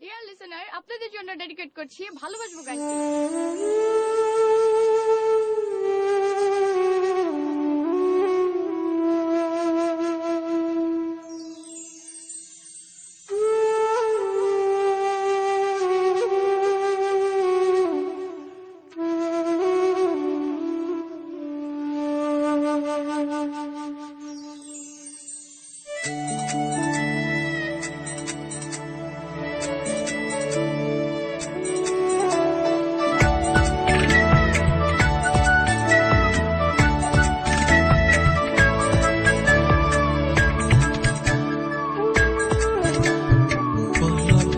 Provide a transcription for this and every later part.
Deer listener আপনাদের জন্য dedicate করছি ভালোবাসবো গানটি।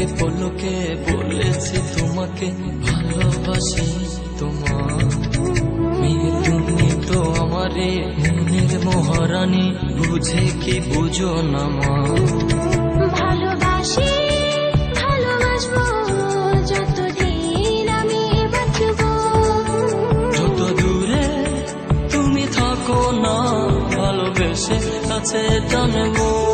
পলকে পলকে বলেছি তোমাকে ভালোবাসি তোমার। মেয়ে তুমি তো আমারে মনের মহারানী বুঝে কি বুঝো না মা? ভালোবাসি ভালোবাসবো যতদিন আমি বাঁচবো। যত দূরে তুমি থাকো না ভালোবেসে কাছে জানব।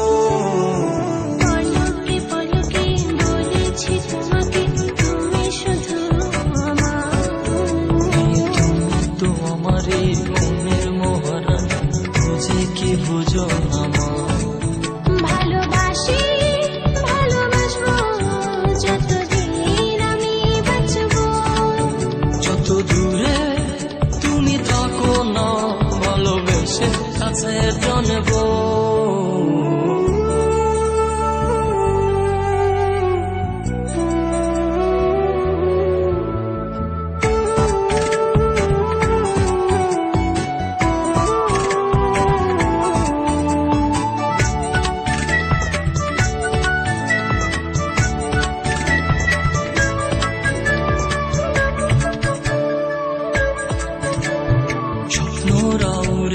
কাছে জানব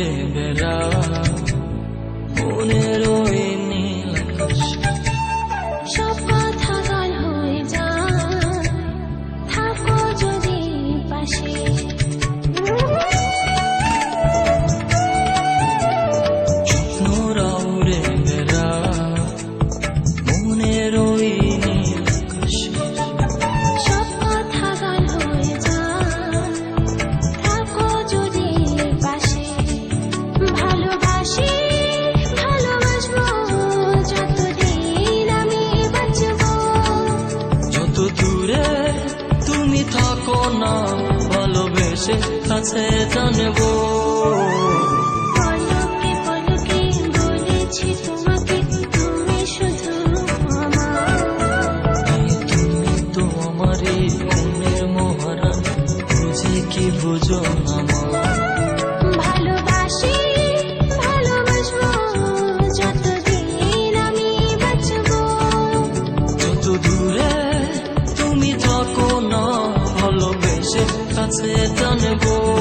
স্বপ্নরা উড়ে ভালোবেসে কাছে জানব। that's it, done go.